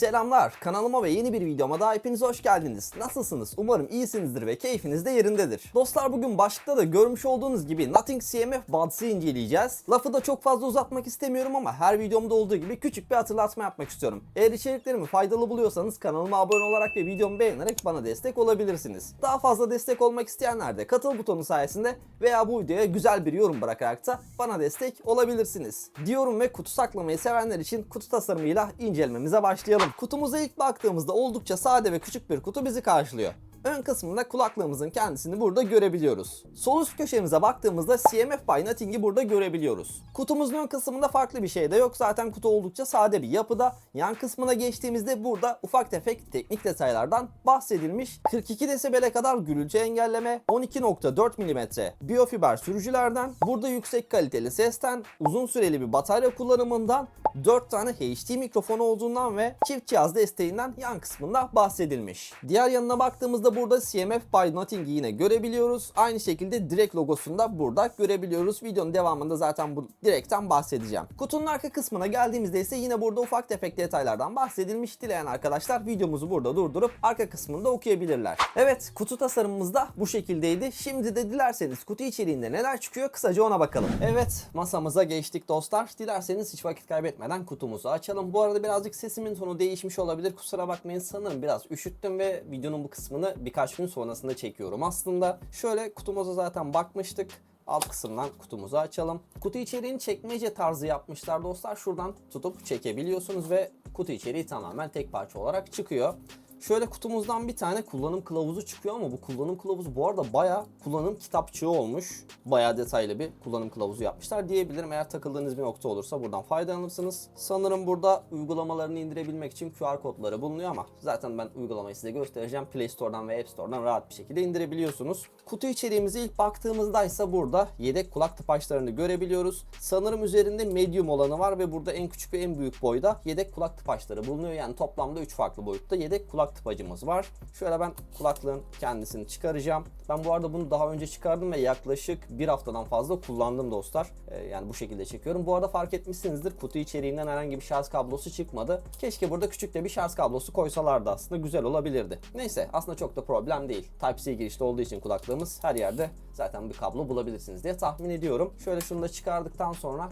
Selamlar, kanalıma ve yeni bir videoma daha hepiniz hoş geldiniz. Nasılsınız? Umarım iyisinizdir ve keyfiniz de yerindedir. Dostlar bugün başlıkta da görmüş olduğunuz gibi Nothing CMF Buds'ı inceleyeceğiz. Lafı da çok fazla uzatmak istemiyorum ama her videomda olduğu gibi küçük bir hatırlatma yapmak istiyorum. Eğer içeriklerimi faydalı buluyorsanız kanalıma abone olarak ve videomu beğenerek bana destek olabilirsiniz. Daha fazla destek olmak isteyenler de katıl butonu sayesinde veya bu videoya güzel bir yorum bırakarak da bana destek olabilirsiniz. Diyorum ve kutu saklamayı sevenler için kutu tasarımıyla incelememize başlayalım. Kutumuza ilk baktığımızda oldukça sade ve küçük bir kutu bizi karşılıyor. Ön kısmında kulaklığımızın kendisini burada görebiliyoruz. Sol üst köşemize baktığımızda CMF by Nothing'i burada görebiliyoruz. Kutumuzun ön kısmında farklı bir şey de yok. Zaten kutu oldukça sade bir yapıda. Yan kısmına geçtiğimizde burada ufak tefek teknik detaylardan bahsedilmiş. 42 desibele kadar gürültü engelleme, 12.4 mm biyofiber sürücülerden, burada yüksek kaliteli sesten, uzun süreli bir batarya kullanımından, 4 tane HD mikrofonu olduğundan ve çift cihaz desteğinden yan kısmında bahsedilmiş. Diğer yanına baktığımızda burada CMF by Nothing'i yine görebiliyoruz. Aynı şekilde direkt logosunu da burada görebiliyoruz. Videonun devamında zaten bu direkten bahsedeceğim. Kutunun arka kısmına geldiğimizde ise yine burada ufak tefek detaylardan bahsedilmiş. Dileyen arkadaşlar videomuzu burada durdurup arka kısmında okuyabilirler. Evet kutu tasarımımız da bu şekildeydi. Şimdi de dilerseniz kutu içeriğinde neler çıkıyor kısaca ona bakalım. Evet masamıza geçtik dostlar. Dilerseniz hiç vakit kaybetmeden kutumuzu açalım. Bu arada birazcık sesimin tonu değişmiş olabilir. Kusura bakmayın sanırım biraz üşüttüm ve videonun bu kısmını birkaç gün sonrasında çekiyorum aslında. Şöyle kutumuza zaten bakmıştık. Alt kısımdan kutumuzu açalım. Kutu içeriğini çekmece tarzı yapmışlar dostlar. Şuradan tutup çekebiliyorsunuz ve kutu içeriği tamamen tek parça olarak çıkıyor. Şöyle kutumuzdan bir tane kullanım kılavuzu çıkıyor ama bu kullanım kılavuzu bu arada baya kullanım kitapçığı olmuş. Baya detaylı bir kullanım kılavuzu yapmışlar diyebilirim. Eğer takıldığınız bir nokta olursa buradan faydalanırsınız. Sanırım burada uygulamalarını indirebilmek için QR kodları bulunuyor ama zaten ben uygulamayı size göstereceğim. Play Store'dan ve App Store'dan rahat bir şekilde indirebiliyorsunuz. Kutu içeriğimize ilk baktığımızda ise burada yedek kulak tıpaçlarını görebiliyoruz. Sanırım üzerinde medium olanı var ve burada en küçük ve en büyük boyda yedek kulak tıpaçları bulunuyor. Yani toplamda 3 farklı boyutta yedek kulak tıpacımız var. Şöyle ben kulaklığın kendisini çıkaracağım. Ben bu arada bunu daha önce çıkardım ve yaklaşık bir haftadan fazla kullandım dostlar. Ee, yani bu şekilde çekiyorum. Bu arada fark etmişsinizdir kutu içeriğinden herhangi bir şarj kablosu çıkmadı. Keşke burada küçük de bir şarj kablosu koysalardı aslında güzel olabilirdi. Neyse aslında çok da problem değil. Type-C girişte olduğu için kulaklığımız her yerde zaten bir kablo bulabilirsiniz diye tahmin ediyorum. Şöyle şunu da çıkardıktan sonra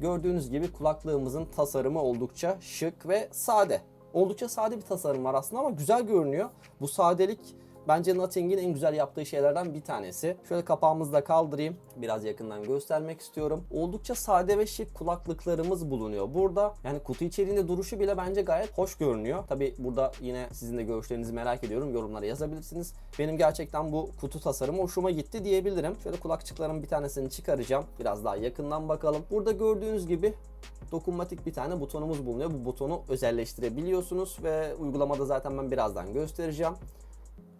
gördüğünüz gibi kulaklığımızın tasarımı oldukça şık ve sade. Oldukça sade bir tasarım var aslında ama güzel görünüyor. Bu sadelik bence Nothing'in en güzel yaptığı şeylerden bir tanesi. Şöyle kapağımızı da kaldırayım. Biraz yakından göstermek istiyorum. Oldukça sade ve şık kulaklıklarımız bulunuyor burada. Yani kutu içeriğinde duruşu bile bence gayet hoş görünüyor. Tabi burada yine sizin de görüşlerinizi merak ediyorum. Yorumlara yazabilirsiniz. Benim gerçekten bu kutu tasarımı hoşuma gitti diyebilirim. Şöyle kulakçıkların bir tanesini çıkaracağım. Biraz daha yakından bakalım. Burada gördüğünüz gibi dokunmatik bir tane butonumuz bulunuyor. Bu butonu özelleştirebiliyorsunuz ve uygulamada zaten ben birazdan göstereceğim.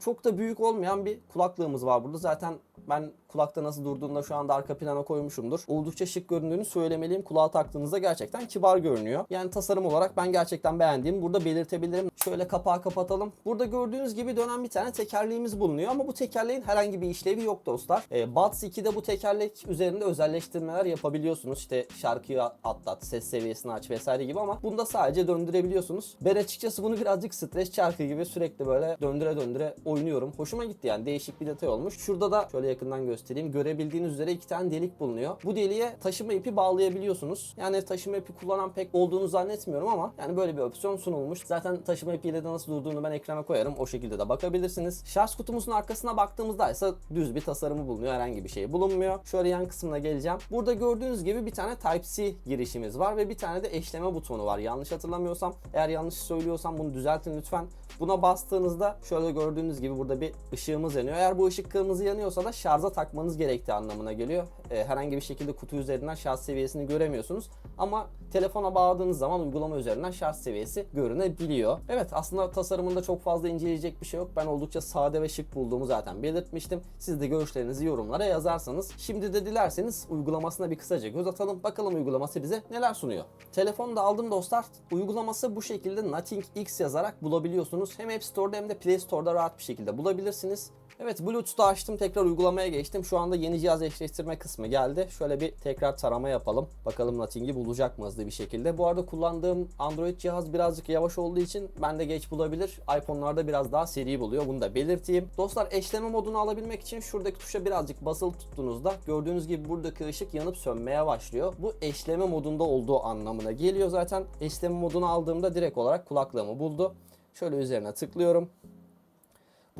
Çok da büyük olmayan bir kulaklığımız var burada. Zaten ben kulakta nasıl durduğunda şu anda arka plana koymuşumdur. Oldukça şık göründüğünü söylemeliyim. Kulağa taktığınızda gerçekten kibar görünüyor. Yani tasarım olarak ben gerçekten beğendiğimi burada belirtebilirim. Şöyle kapağı kapatalım. Burada gördüğünüz gibi dönen bir tane tekerleğimiz bulunuyor ama bu tekerleğin herhangi bir işlevi yok dostlar. E, Buds 2'de bu tekerlek üzerinde özelleştirmeler yapabiliyorsunuz. İşte şarkıyı atlat, ses seviyesini aç vesaire gibi ama bunda sadece döndürebiliyorsunuz. Ben açıkçası bunu birazcık stres çarkı gibi sürekli böyle döndüre döndüre oynuyorum. Hoşuma gitti yani değişik bir detay olmuş. Şurada da şöyle yakından göstereyim. Görebildiğiniz üzere iki tane delik bulunuyor. Bu deliğe taşıma ipi bağlayabiliyorsunuz. Yani taşıma ipi kullanan pek olduğunu zannetmiyorum ama yani böyle bir opsiyon sunulmuş. Zaten taşıma ipiyle de nasıl durduğunu ben ekrana koyarım. O şekilde de bakabilirsiniz. Şarj kutumuzun arkasına baktığımızda ise düz bir tasarımı bulunuyor. Herhangi bir şey bulunmuyor. Şöyle yan kısmına geleceğim. Burada gördüğünüz gibi bir tane Type-C girişimiz var ve bir tane de eşleme butonu var. Yanlış hatırlamıyorsam eğer yanlış söylüyorsam bunu düzeltin lütfen. Buna bastığınızda şöyle gördüğünüz gibi burada bir ışığımız yanıyor. Eğer bu ışık kırmızı yanıyorsa da şarja takmanız gerektiği anlamına geliyor. Ee, herhangi bir şekilde kutu üzerinden şarj seviyesini göremiyorsunuz. Ama telefona bağladığınız zaman uygulama üzerinden şarj seviyesi görünebiliyor. Evet aslında tasarımında çok fazla inceleyecek bir şey yok. Ben oldukça sade ve şık bulduğumu zaten belirtmiştim. Siz de görüşlerinizi yorumlara yazarsanız. Şimdi de dilerseniz uygulamasına bir kısaca göz atalım. Bakalım uygulaması bize neler sunuyor. Telefonu da aldım dostlar. Uygulaması bu şekilde Nothing X yazarak bulabiliyorsunuz. Hem App Store'da hem de Play Store'da rahat bir şekilde bulabilirsiniz. Evet Bluetooth'u açtım tekrar uygulamaya geçtim. Şu anda yeni cihaz eşleştirme kısmı geldi. Şöyle bir tekrar tarama yapalım. Bakalım Nothing'i bulacak mı hızlı bir şekilde. Bu arada kullandığım Android cihaz birazcık yavaş olduğu için ben de geç bulabilir. iPhone'larda biraz daha seri buluyor. Bunu da belirteyim. Dostlar eşleme modunu alabilmek için şuradaki tuşa birazcık basılı tuttuğunuzda gördüğünüz gibi buradaki ışık yanıp sönmeye başlıyor. Bu eşleme modunda olduğu anlamına geliyor zaten. Eşleme modunu aldığımda direkt olarak kulaklığımı buldu. Şöyle üzerine tıklıyorum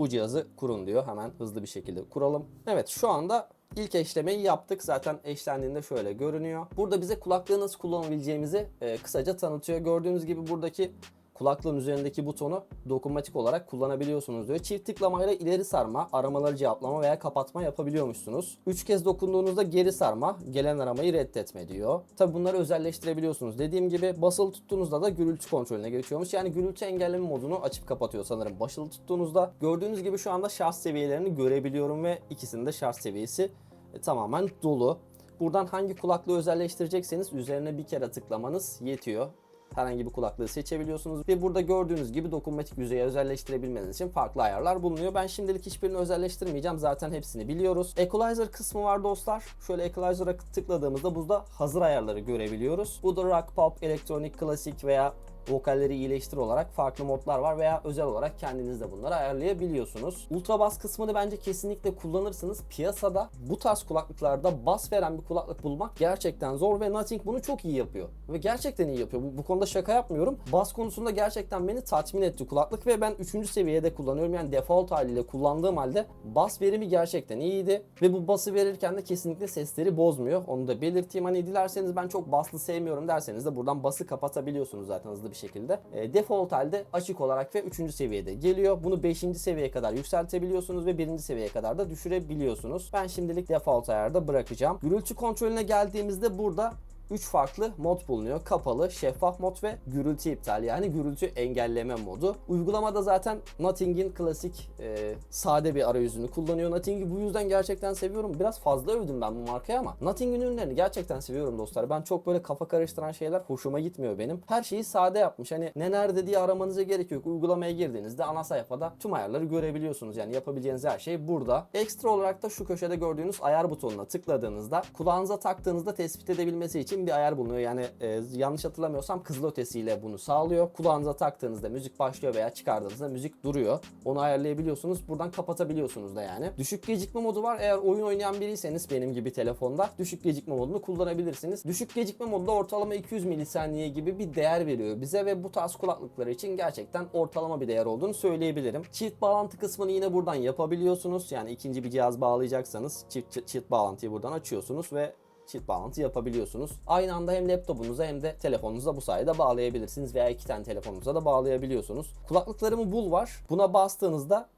bu cihazı kurun diyor. Hemen hızlı bir şekilde kuralım. Evet şu anda ilk eşlemeyi yaptık. Zaten eşlendiğinde şöyle görünüyor. Burada bize kulaklığı nasıl kullanabileceğimizi e, kısaca tanıtıyor. Gördüğünüz gibi buradaki kulaklığın üzerindeki butonu dokunmatik olarak kullanabiliyorsunuz diyor. Çift tıklamayla ileri sarma, aramaları cevaplama veya kapatma yapabiliyormuşsunuz. Üç kez dokunduğunuzda geri sarma, gelen aramayı reddetme diyor. Tabi bunları özelleştirebiliyorsunuz. Dediğim gibi basılı tuttuğunuzda da gürültü kontrolüne geçiyormuş. Yani gürültü engelleme modunu açıp kapatıyor sanırım basılı tuttuğunuzda. Gördüğünüz gibi şu anda şarj seviyelerini görebiliyorum ve ikisinde şarj seviyesi e, tamamen dolu. Buradan hangi kulaklığı özelleştirecekseniz üzerine bir kere tıklamanız yetiyor herhangi bir kulaklığı seçebiliyorsunuz. Ve burada gördüğünüz gibi dokunmatik yüzeye özelleştirebilmeniz için farklı ayarlar bulunuyor. Ben şimdilik hiçbirini özelleştirmeyeceğim. Zaten hepsini biliyoruz. Equalizer kısmı var dostlar. Şöyle Equalizer'a tıkladığımızda burada hazır ayarları görebiliyoruz. Bu da rock, pop, elektronik, klasik veya vokalleri iyileştir olarak farklı modlar var veya özel olarak kendiniz de bunları ayarlayabiliyorsunuz. Ultra bas kısmını bence kesinlikle kullanırsınız. Piyasada bu tarz kulaklıklarda bas veren bir kulaklık bulmak gerçekten zor ve Nothing bunu çok iyi yapıyor. Ve gerçekten iyi yapıyor. Bu, bu konuda şaka yapmıyorum. Bas konusunda gerçekten beni tatmin etti kulaklık ve ben 3. seviyede kullanıyorum. Yani default haliyle kullandığım halde bas verimi gerçekten iyiydi. Ve bu bası verirken de kesinlikle sesleri bozmuyor. Onu da belirteyim. Hani dilerseniz ben çok baslı sevmiyorum derseniz de buradan bası kapatabiliyorsunuz zaten hızlı bir şekilde. E, default halde açık olarak ve 3. seviyede geliyor. Bunu 5. seviyeye kadar yükseltebiliyorsunuz ve 1. seviyeye kadar da düşürebiliyorsunuz. Ben şimdilik default ayarda bırakacağım. Gürültü kontrolüne geldiğimizde burada 3 farklı mod bulunuyor. Kapalı, şeffaf mod ve gürültü iptal yani gürültü engelleme modu. Uygulamada zaten Nothing'in klasik e, sade bir arayüzünü kullanıyor. Nothing'i bu yüzden gerçekten seviyorum. Biraz fazla övdüm ben bu markaya ama Nothing'in ürünlerini gerçekten seviyorum dostlar. Ben çok böyle kafa karıştıran şeyler hoşuma gitmiyor benim. Her şeyi sade yapmış. Hani ne nerede diye aramanıza gerek yok. Uygulamaya girdiğinizde ana sayfada tüm ayarları görebiliyorsunuz. Yani yapabileceğiniz her şey burada. Ekstra olarak da şu köşede gördüğünüz ayar butonuna tıkladığınızda kulağınıza taktığınızda tespit edebilmesi için bir ayar bulunuyor. Yani e, yanlış hatırlamıyorsam kızıl ötesiyle bunu sağlıyor. Kulağınıza taktığınızda müzik başlıyor veya çıkardığınızda müzik duruyor. Onu ayarlayabiliyorsunuz. Buradan kapatabiliyorsunuz da yani. Düşük gecikme modu var. Eğer oyun oynayan biriyseniz benim gibi telefonda düşük gecikme modunu kullanabilirsiniz. Düşük gecikme modunda ortalama 200 milisaniye gibi bir değer veriyor bize ve bu tarz kulaklıklar için gerçekten ortalama bir değer olduğunu söyleyebilirim. Çift bağlantı kısmını yine buradan yapabiliyorsunuz. Yani ikinci bir cihaz bağlayacaksanız çift, çift, çift bağlantıyı buradan açıyorsunuz ve çift bağlantı yapabiliyorsunuz. Aynı anda hem laptopunuza hem de telefonunuza bu sayede bağlayabilirsiniz veya iki tane telefonunuza da bağlayabiliyorsunuz. Kulaklıklarımı bul var. Buna bastığınızda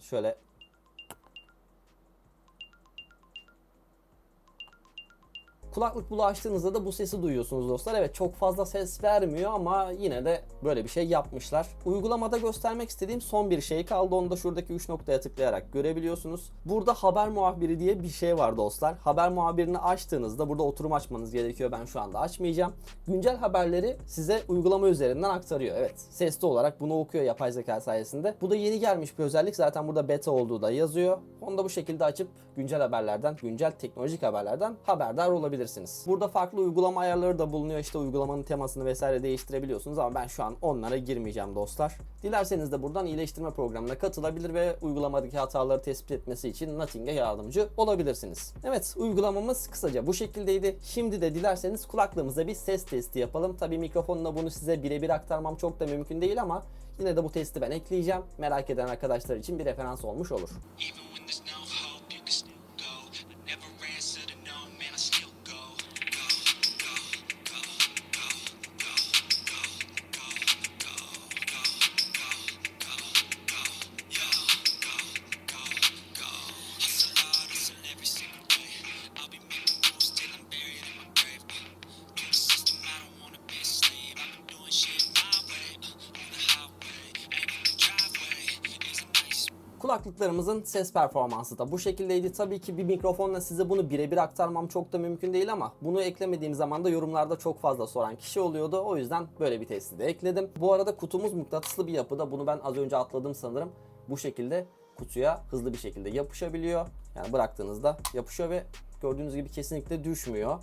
şöyle Kulaklık bulu açtığınızda da bu sesi duyuyorsunuz dostlar. Evet çok fazla ses vermiyor ama yine de böyle bir şey yapmışlar. Uygulamada göstermek istediğim son bir şey kaldı. Onu da şuradaki 3 noktaya tıklayarak görebiliyorsunuz. Burada haber muhabiri diye bir şey var dostlar. Haber muhabirini açtığınızda burada oturum açmanız gerekiyor. Ben şu anda açmayacağım. Güncel haberleri size uygulama üzerinden aktarıyor. Evet sesli olarak bunu okuyor yapay zeka sayesinde. Bu da yeni gelmiş bir özellik. Zaten burada beta olduğu da yazıyor. Onu da bu şekilde açıp güncel haberlerden, güncel teknolojik haberlerden haberdar olabilirsiniz. Burada farklı uygulama ayarları da bulunuyor. İşte uygulamanın temasını vesaire değiştirebiliyorsunuz ama ben şu an onlara girmeyeceğim dostlar. Dilerseniz de buradan iyileştirme programına katılabilir ve uygulamadaki hataları tespit etmesi için Nothing'e yardımcı olabilirsiniz. Evet uygulamamız kısaca bu şekildeydi. Şimdi de dilerseniz kulaklığımızda bir ses testi yapalım. Tabii mikrofonla bunu size birebir aktarmam çok da mümkün değil ama yine de bu testi ben ekleyeceğim. Merak eden arkadaşlar için bir referans olmuş olur. Kulaklıklarımızın ses performansı da bu şekildeydi. Tabii ki bir mikrofonla size bunu birebir aktarmam çok da mümkün değil ama bunu eklemediğim zaman da yorumlarda çok fazla soran kişi oluyordu. O yüzden böyle bir testi de ekledim. Bu arada kutumuz mıknatıslı bir yapıda. Bunu ben az önce atladım sanırım. Bu şekilde kutuya hızlı bir şekilde yapışabiliyor. Yani bıraktığınızda yapışıyor ve gördüğünüz gibi kesinlikle düşmüyor.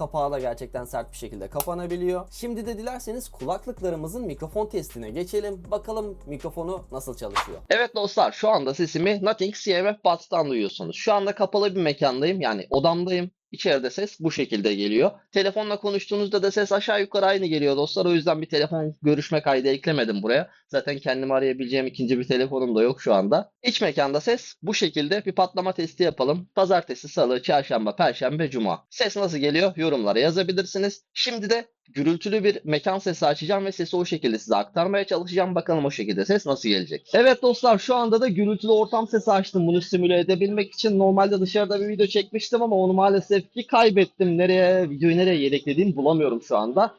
Kapağı da gerçekten sert bir şekilde kapanabiliyor. Şimdi de dilerseniz kulaklıklarımızın mikrofon testine geçelim. Bakalım mikrofonu nasıl çalışıyor. Evet dostlar şu anda sesimi Nothing CMF Buds'tan duyuyorsunuz. Şu anda kapalı bir mekandayım yani odamdayım. İçeride ses bu şekilde geliyor. Telefonla konuştuğunuzda da ses aşağı yukarı aynı geliyor dostlar. O yüzden bir telefon görüşme kaydı eklemedim buraya. Zaten kendimi arayabileceğim ikinci bir telefonum da yok şu anda. İç mekanda ses bu şekilde bir patlama testi yapalım. Pazartesi, salı, çarşamba, perşembe, cuma. Ses nasıl geliyor yorumlara yazabilirsiniz. Şimdi de gürültülü bir mekan sesi açacağım ve sesi o şekilde size aktarmaya çalışacağım. Bakalım o şekilde ses nasıl gelecek. Evet dostlar şu anda da gürültülü ortam sesi açtım bunu simüle edebilmek için. Normalde dışarıda bir video çekmiştim ama onu maalesef ki kaybettim. Nereye videoyu nereye yedeklediğimi bulamıyorum şu anda.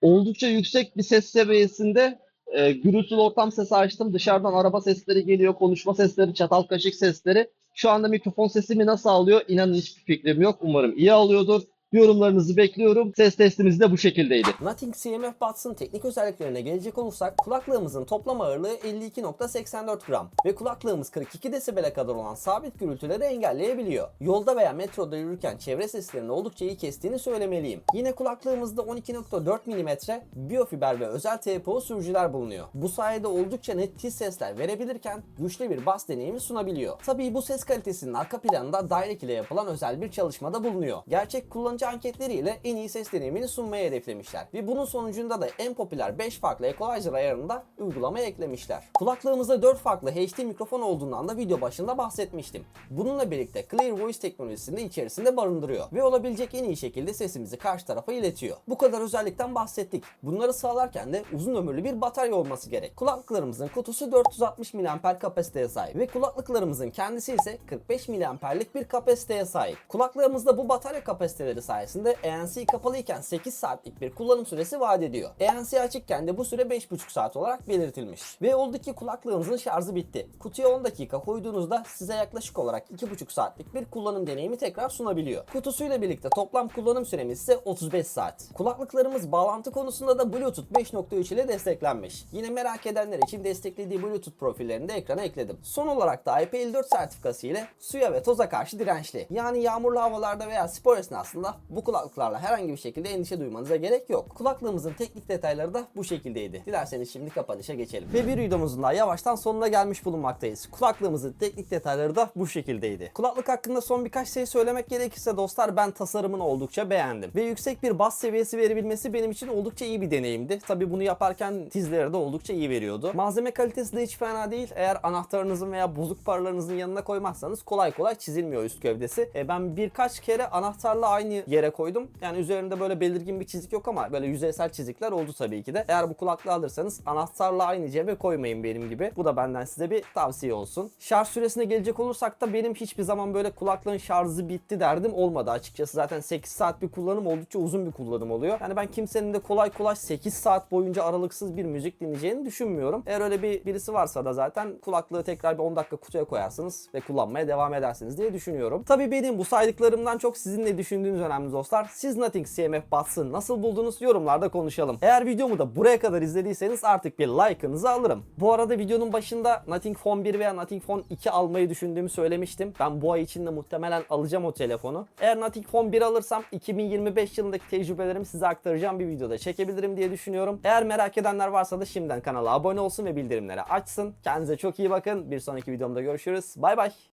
Oldukça yüksek bir ses seviyesinde e, gürültülü ortam sesi açtım. Dışarıdan araba sesleri geliyor, konuşma sesleri, çatal kaşık sesleri. Şu anda mikrofon sesimi nasıl alıyor? İnanın hiçbir fikrim yok. Umarım iyi alıyordur. Yorumlarınızı bekliyorum. Ses testimiz de bu şekildeydi. Nothing CMF Buds'ın teknik özelliklerine gelecek olursak kulaklığımızın toplam ağırlığı 52.84 gram ve kulaklığımız 42 desibele kadar olan sabit gürültüleri engelleyebiliyor. Yolda veya metroda yürürken çevre seslerini oldukça iyi kestiğini söylemeliyim. Yine kulaklığımızda 12.4 mm biyofiber ve özel TPO sürücüler bulunuyor. Bu sayede oldukça net tiz sesler verebilirken güçlü bir bas deneyimi sunabiliyor. Tabii bu ses kalitesinin arka planında Direct ile yapılan özel bir çalışmada bulunuyor. Gerçek kullanıcı anketleriyle en iyi ses deneyimini sunmayı hedeflemişler. Ve bunun sonucunda da en popüler 5 farklı equalizer ayarında uygulamaya eklemişler. Kulaklığımızda 4 farklı HD mikrofon olduğundan da video başında bahsetmiştim. Bununla birlikte Clear Voice teknolojisini de içerisinde barındırıyor ve olabilecek en iyi şekilde sesimizi karşı tarafa iletiyor. Bu kadar özellikten bahsettik. Bunları sağlarken de uzun ömürlü bir batarya olması gerek. Kulaklıklarımızın kutusu 460 mAh kapasiteye sahip ve kulaklıklarımızın kendisi ise 45 mAh'lik bir kapasiteye sahip. Kulaklarımızda bu batarya kapasiteleri sayesinde ANC kapalıyken 8 saatlik bir kullanım süresi vaat ediyor. ANC açıkken de bu süre 5,5 saat olarak belirtilmiş. Ve oldu ki kulaklığımızın şarjı bitti. Kutuya 10 dakika koyduğunuzda size yaklaşık olarak 2,5 saatlik bir kullanım deneyimi tekrar sunabiliyor. Kutusuyla birlikte toplam kullanım süremiz ise 35 saat. Kulaklıklarımız bağlantı konusunda da Bluetooth 5.3 ile desteklenmiş. Yine merak edenler için desteklediği Bluetooth profillerini de ekrana ekledim. Son olarak da IP54 sertifikası ile suya ve toza karşı dirençli. Yani yağmurlu havalarda veya spor esnasında bu kulaklıklarla herhangi bir şekilde endişe duymanıza gerek yok. Kulaklığımızın teknik detayları da bu şekildeydi. Dilerseniz şimdi kapanışa geçelim. Ve bir videomuzun daha yavaştan sonuna gelmiş bulunmaktayız. Kulaklığımızın teknik detayları da bu şekildeydi. Kulaklık hakkında son birkaç şey söylemek gerekirse dostlar ben tasarımını oldukça beğendim. Ve yüksek bir bas seviyesi verebilmesi benim için oldukça iyi bir deneyimdi. Tabi bunu yaparken tizleri de oldukça iyi veriyordu. Malzeme kalitesi de hiç fena değil. Eğer anahtarınızın veya bozuk paralarınızın yanına koymazsanız kolay kolay çizilmiyor üst gövdesi. E, ben birkaç kere anahtarla aynı yere koydum. Yani üzerinde böyle belirgin bir çizik yok ama böyle yüzeysel çizikler oldu tabii ki de. Eğer bu kulaklığı alırsanız anahtarla aynı cebe koymayın benim gibi. Bu da benden size bir tavsiye olsun. Şarj süresine gelecek olursak da benim hiçbir zaman böyle kulaklığın şarjı bitti derdim olmadı açıkçası. Zaten 8 saat bir kullanım oldukça uzun bir kullanım oluyor. Yani ben kimsenin de kolay kolay 8 saat boyunca aralıksız bir müzik dinleyeceğini düşünmüyorum. Eğer öyle bir birisi varsa da zaten kulaklığı tekrar bir 10 dakika kutuya koyarsınız ve kullanmaya devam edersiniz diye düşünüyorum. Tabii benim bu saydıklarımdan çok sizin ne düşündüğünüz önemli dostlar. Siz Nothing CMF Buds'ı nasıl buldunuz yorumlarda konuşalım. Eğer videomu da buraya kadar izlediyseniz artık bir like'ınızı alırım. Bu arada videonun başında Nothing Phone 1 veya Nothing Phone 2 almayı düşündüğümü söylemiştim. Ben bu ay içinde muhtemelen alacağım o telefonu. Eğer Nothing Phone 1 alırsam 2025 yılındaki tecrübelerimi size aktaracağım bir videoda çekebilirim diye düşünüyorum. Eğer merak edenler varsa da şimdiden kanala abone olsun ve bildirimleri açsın. Kendinize çok iyi bakın. Bir sonraki videomda görüşürüz. Bay bay.